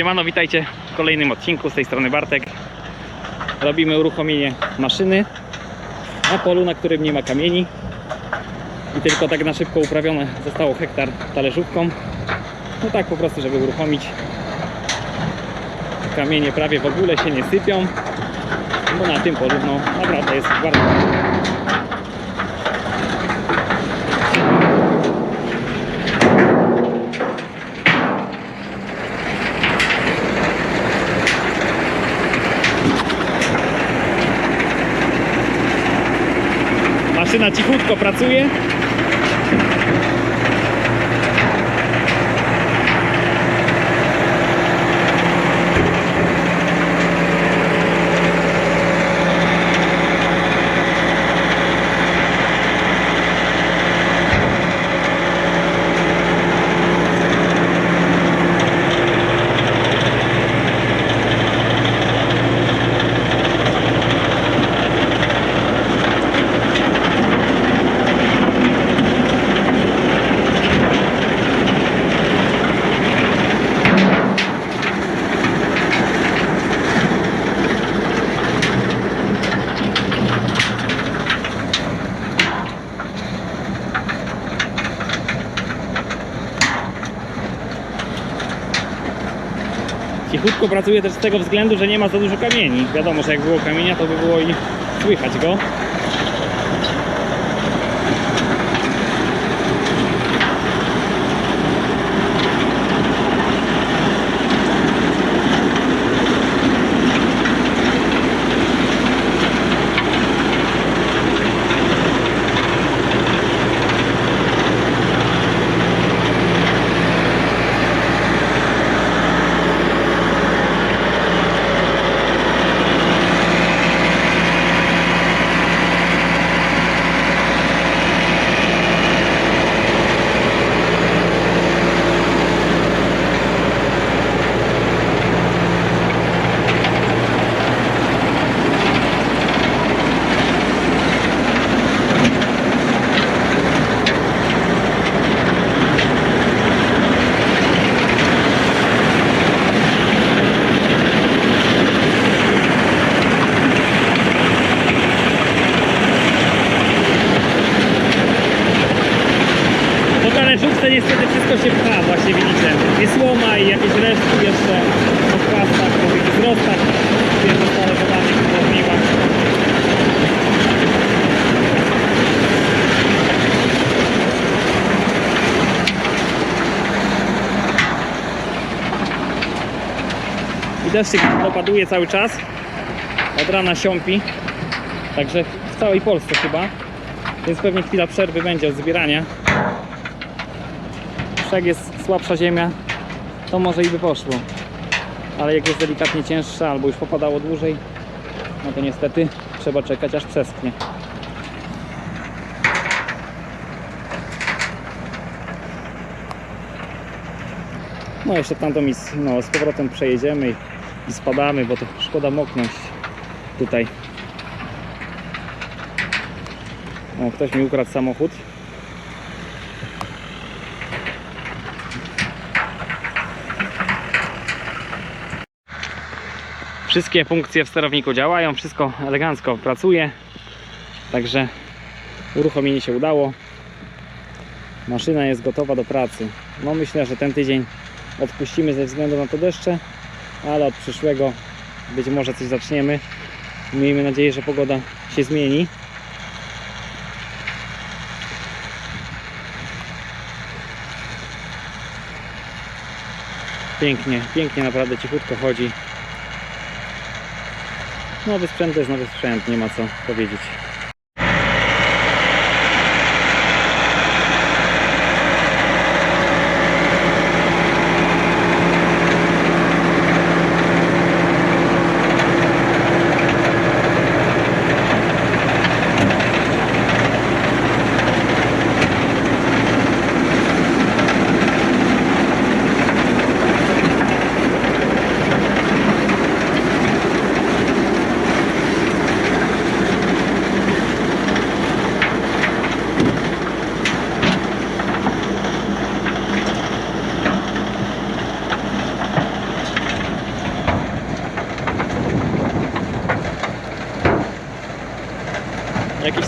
Siemano, witajcie w kolejnym odcinku. Z tej strony Bartek. Robimy uruchomienie maszyny na polu, na którym nie ma kamieni. I tylko tak na szybko uprawione zostało hektar talerzówką. No tak po prostu, żeby uruchomić. Kamienie prawie w ogóle się nie sypią. Bo na tym polu no, naprawdę jest bardzo Maszyna cichutko pracuje. Cichutko pracuje też z tego względu, że nie ma za dużo kamieni. Wiadomo, że jak było kamienia, to by było i słychać go. Talerzówce niestety wszystko się pcha, właśnie widzicie. Jest słoma i jakieś resztki jeszcze po płastach, po ogniwach. I deszczyk dopaduje cały czas. Od rana siąpi. Także w całej Polsce chyba. Więc pewnie chwila przerwy będzie od zbierania. Jak jest słabsza ziemia, to może i by poszło. Ale jak jest delikatnie cięższa albo już popadało dłużej, no to niestety trzeba czekać aż przeschnie. No jeszcze tamto mi z, no, z powrotem przejedziemy i, i spadamy, bo to szkoda moknąć tutaj. O, ktoś mi ukradł samochód. Wszystkie funkcje w sterowniku działają, wszystko elegancko pracuje. Także uruchomienie się udało. Maszyna jest gotowa do pracy. No myślę, że ten tydzień odpuścimy ze względu na to deszcze, ale od przyszłego być może coś zaczniemy. Miejmy nadzieję, że pogoda się zmieni. Pięknie, pięknie naprawdę cichutko chodzi. Nowy sprzęt to jest nowy sprzęt, nie ma co powiedzieć.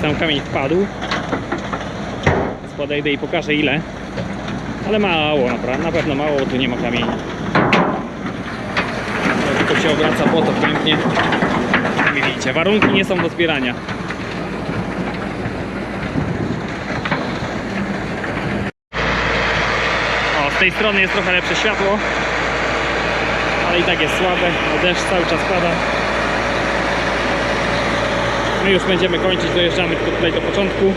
Tam kamień wpadł. Podejdę i pokażę ile. Ale mało, na pewno mało, bo tu nie ma kamieni. No, tylko się obraca błoto pięknie. Jak widzicie, warunki nie są do zbierania. O, z tej strony jest trochę lepsze światło, ale i tak jest słabe, deszcz cały czas pada. My już będziemy kończyć, dojeżdżamy tylko tutaj do początku.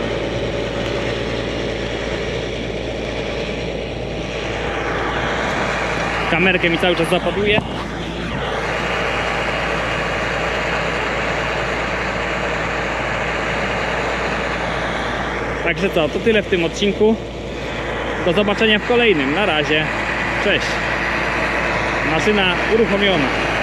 Kamerkę mi cały czas zapaduje. Także co, to tyle w tym odcinku. Do zobaczenia w kolejnym. Na razie. Cześć. Maszyna uruchomiona.